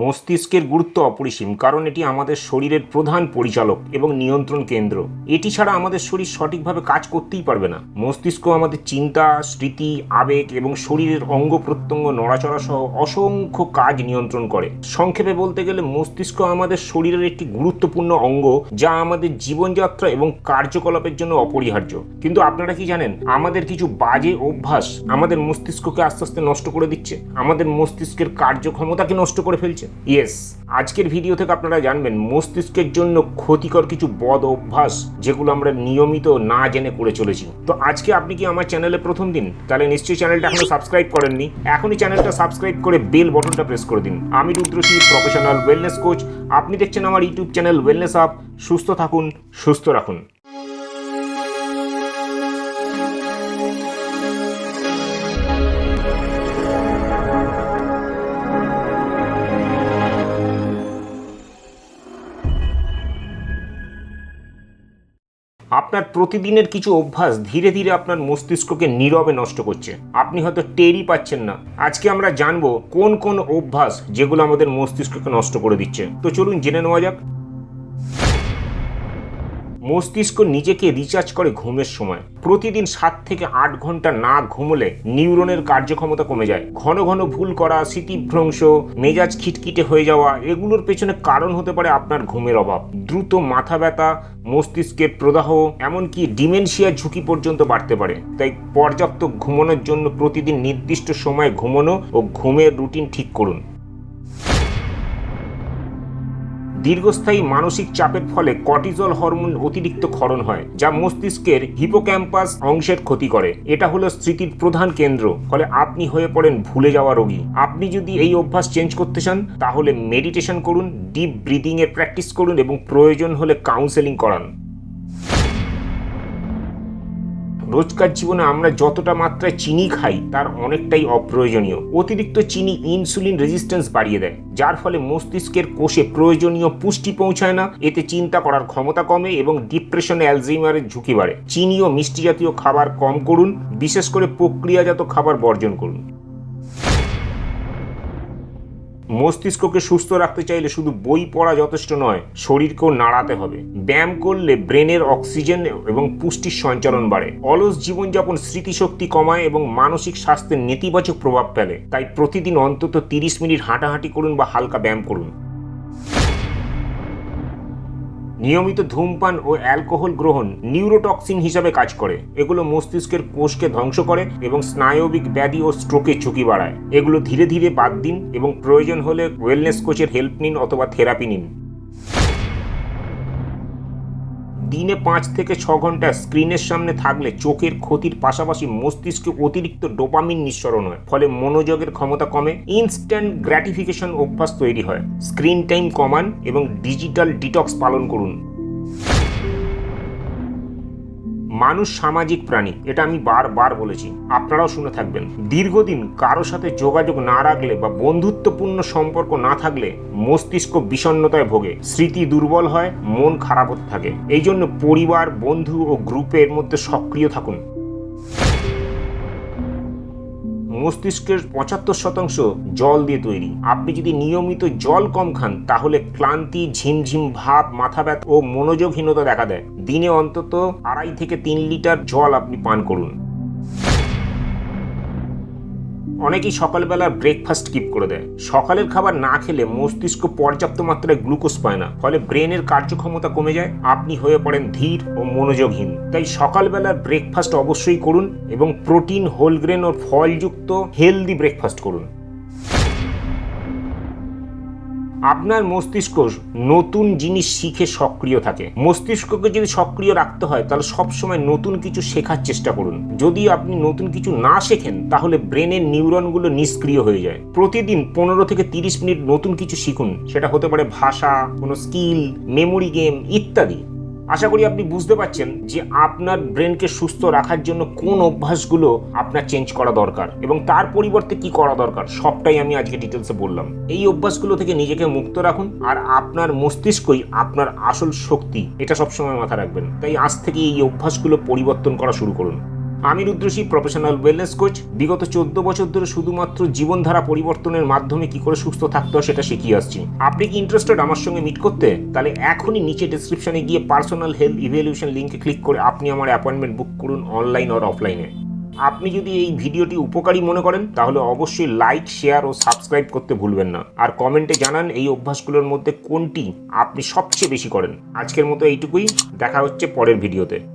মস্তিষ্কের গুরুত্ব অপরিসীম, কারণ এটি আমাদের শরীরের প্রধান পরিচালক এবং নিয়ন্ত্রণ কেন্দ্র। এটি ছাড়া আমাদের শরীর সঠিকভাবে কাজ করতেই পারবে না। মস্তিষ্ক আমাদের চিন্তা, স্মৃতি, আবেগ এবং শরীরের অঙ্গ প্রত্যঙ্গ নড়াচড়া সহ অসংখ্য কাজ নিয়ন্ত্রণ করে। সংক্ষেপে বলতে গেলে, মস্তিষ্ক আমাদের শরীরের একটি গুরুত্বপূর্ণ অঙ্গ যা আমাদের জীবনযাত্রা এবং কার্যকলাপের জন্য অপরিহার্য। কিন্তু আপনারা কি জানেন, আমাদের কিছু বাজে অভ্যাস আমাদের মস্তিষ্ককে আস্তে আস্তে নষ্ট করে দিচ্ছে? আমাদের মস্তিষ্কের কার্যক্ষমতাকে নষ্ট করে ফেলছে। ইয়েস আজকের ভিডিও থেকে আপনারা জানবেন, মস্তিষ্কের জন্য ক্ষতিকর কিছু বদ অভ্যাস যেগুলো আমরা নিয়মিত না জেনে করে চলেছি। তো আজকে আপনি কি আমার চ্যানেলে প্রথম দিন? তাহলে নিশ্চয়ই চ্যানেলটা এখনও সাবস্ক্রাইব করেননি। এখনই চ্যানেলটা সাবস্ক্রাইব করে বেল বটনটা প্রেস করে দিন। আমি রুদ্রশী প্রফেশনাল ওয়েলনেস কোচ আপনি দেখছেন আমার ইউটিউব চ্যানেল ওয়েলনেস আপ সুস্থ থাকুন, সুস্থ রাখুন। আপনার প্রতিদিনের কিছু অভ্যাস ধীরে ধীরে আপনার মস্তিষ্ককে নীরবে নষ্ট করছে। আপনি হয়তো টেরই পাচ্ছেন না। আজকে আমরা জানব কোন কোন অভ্যাস যেগুলো আমাদের মস্তিষ্ককে নষ্ট করে দিচ্ছে। তো চলুন জেনে নেওয়া যাক। মস্তিষ্ক নিজেকে রিচার্জ করে ঘুমের সময়। প্রতিদিন সাত থেকে আট ঘণ্টা না ঘুমলে নিউরনের কার্যক্ষমতা কমে যায়। ঘন ঘন ভুল করা স্মৃতিভ্রংশ মেজাজ খিটখিটে হয়ে যাওয়া, এগুলোর পেছনে কারণ হতে পারে আপনার ঘুমের অভাব। দ্রুত মাথা ব্যথা, মস্তিষ্কের প্রদাহ, এমনকি ডিমেনশিয়ার ঝুঁকি পর্যন্ত বাড়তে পারে। তাই পর্যাপ্ত ঘুমানোর জন্য প্রতিদিন নির্দিষ্ট সময়ে ঘুমানো ও ঘুমের রুটিন ঠিক করুন। দীর্ঘস্থায়ী মানসিক চাপের ফলে কর্টিজল হরমোন অতিরিক্ত ক্ষরণ হয়, যা মস্তিষ্কের হিপোক্যাম্পাস অংশের ক্ষতি করে। এটা হলো স্মৃতির প্রধান কেন্দ্র, ফলে আপনি হয়ে পড়েন ভুলে যাওয়া রোগী। আপনি যদি এই অভ্যাস চেঞ্জ করতে চান, তাহলে মেডিটেশন করুন ডিপ ব্রিদিং এর প্র্যাকটিস করুন এবং প্রয়োজন হলে কাউন্সেলিং করান। রোজকার জীবনে আমরা যতটা মাত্রায় চিনি খাই, তার অনেকটাই অপ্রয়োজনীয়। অতিরিক্ত চিনি ইনসুলিন রেজিস্ট্যান্স বাড়িয়ে দেয়, যার ফলে মস্তিষ্কের কোষে প্রয়োজনীয় পুষ্টি পৌঁছায় না। এতে চিন্তা করার ক্ষমতা কমে এবং ডিপ্রেশন অ্যালজিমারের ঝুঁকি বাড়ে। চিনি ও মিষ্টি জাতীয় খাবার কম করুন, বিশেষ করে প্রক্রিয়াজাত খাবার বর্জন করুন। মস্তিষ্ককে সুস্থ রাখতে চাইলে শুধু বই পড়া যথেষ্ট নয়, শরীরকেও নাড়াতে হবে। ব্যায়াম করলে ব্রেনের অক্সিজেন এবং পুষ্টির সঞ্চালন বাড়ে। অলস জীবনযাপন স্মৃতিশক্তি কমায় এবং মানসিক স্বাস্থ্যের নেতিবাচক প্রভাব ফেলে। তাই প্রতিদিন অন্তত তিরিশ মিনিট হাঁটাহাঁটি করুন বা হালকা ব্যায়াম করুন। নিয়মিত ধূমপান ও অ্যালকোহল গ্রহণ নিউরোটক্সিন হিসাবে কাজ করে। এগুলো মস্তিষ্কের কোষকে ধ্বংস করে এবং স্নায়বিক ব্যাধি ও স্ট্রোকের ঝুঁকি বাড়ায়। এগুলো ধীরে ধীরে বাদ দিন এবং প্রয়োজন হলে ওয়েলনেস কোচের হেল্প নিন অথবা থেরাপি নিন। দিনে পাঁচ থেকে ছ ঘণ্টা স্ক্রিনের সামনে থাকলে চোখের ক্ষতির পাশাপাশি মস্তিষ্কে অতিরিক্ত ডোপামিন নিঃসরণ হয়, ফলে মনোযোগের ক্ষমতা কমে ইনস্ট্যান্ট গ্র্যাটিফিকেশন অভ্যাস তৈরি হয়। স্ক্রিন টাইম কমান এবং ডিজিটাল ডিটক্স পালন করুন। মানুষ সামাজিক প্রাণী, এটা আমি বারবার বলেছি, আপনারাও শুনে থাকবেন। দীর্ঘদিন কারও সাথে যোগাযোগ না রাখলে বা বন্ধুত্বপূর্ণ সম্পর্ক না থাকলে মস্তিষ্ক বিষণ্নতায় ভোগে, স্মৃতি দুর্বল হয়, মন খারাপ হতে থাকে। এই জন্য পরিবার, বন্ধু ও গ্রুপের মধ্যে সক্রিয় থাকুন। মস্তিষ্কের পঁচাত্তর শতাংশ জল দিয়ে তৈরি। আপনি যদি নিয়মিত জল কম খান, তাহলে ক্লান্তি, ঝিমঝিম ভাব, মাথা ব্যথা ও মনোযোগহীনতা দেখা দেয়। দিনে অন্তত আড়াই থেকে তিন লিটার জল আপনি পান করুন। অনেকেই সকালবেলা ব্রেকফাস্ট কিপ করে দেয়। সকালের খাবার না খেলে মস্তিষ্ক পর্যাপ্ত মাত্রায় গ্লুকোজ পায় না, ফলে ব্রেনের কার্যক্ষমতা কমে যায়, আপনি হয়ে পড়েন ধীর ও মনোযোগহীন। তাই সকালবেলার ব্রেকফাস্ট অবশ্যই করুন এবং প্রোটিন হোলগ্রেন ও ফলযুক্ত হেলদি ব্রেকফাস্ট করুন। আপনার মস্তিষ্ক নতুন জিনিস শিখে সক্রিয় থাকে। মস্তিষ্ককে যদি সক্রিয় রাখতে হয়, তাহলে সবসময় নতুন কিছু শেখার চেষ্টা করুন। যদি আপনি নতুন কিছু না শেখেন, তাহলে ব্রেনের নিউরনগুলো নিষ্ক্রিয় হয়ে যায়। প্রতিদিন পনেরো থেকে তিরিশ মিনিট নতুন কিছু শিখুন। সেটা হতে পারে ভাষা, কোনো স্কিল মেমোরি গেম ইত্যাদি। আশা করি আপনি বুঝতে পারছেন যে আপনার ব্রেনকে সুস্থ রাখার জন্য কোন অভ্যাসগুলো আপনার চেঞ্জ করা দরকার এবং তার পরিবর্তে কি করা দরকার সবটাই আমি আজকে ডিটেলসে বললাম। এই অভ্যাসগুলো থেকে নিজেকে মুক্ত রাখুন আর আপনার মস্তিষ্কই আপনার আসল শক্তি, এটা সবসময় মাথা রাখবেন। তাই আজ থেকে এই অভ্যাসগুলো পরিবর্তন করা শুরু করুন। আমি রুদ্রশী প্রফেশনাল ওয়েলনেস কোচ বিগত চোদ্দ বছর ধরে শুধুমাত্র জীবনধারা পরিবর্তনের মাধ্যমে কি করে সুস্থ থাকতে হয় সেটা শিখিয়ে আসছি। আপনি কি ইন্টারেস্টেড আমার সঙ্গে মিট করতে? তাহলে এখনই নিচে ডিসক্রিপশনে গিয়ে পার্সোনাল হেলথ ইভ্যালুয়েশন লিঙ্কে ক্লিক করে আপনি আমার অ্যাপয়েন্টমেন্ট বুক করুন অনলাইন আর অফলাইনে আপনি যদি এই ভিডিওটি উপকারী মনে করেন, তাহলে অবশ্যই লাইক শেয়ার ও সাবস্ক্রাইব করতে ভুলবেন না। আর কমেন্টে জানান এই অভ্যাসগুলোর মধ্যে কোনটি আপনি সবচেয়ে বেশি করেন। আজকের মতো এইটুকুই। দেখা হচ্ছে পরের ভিডিওতে।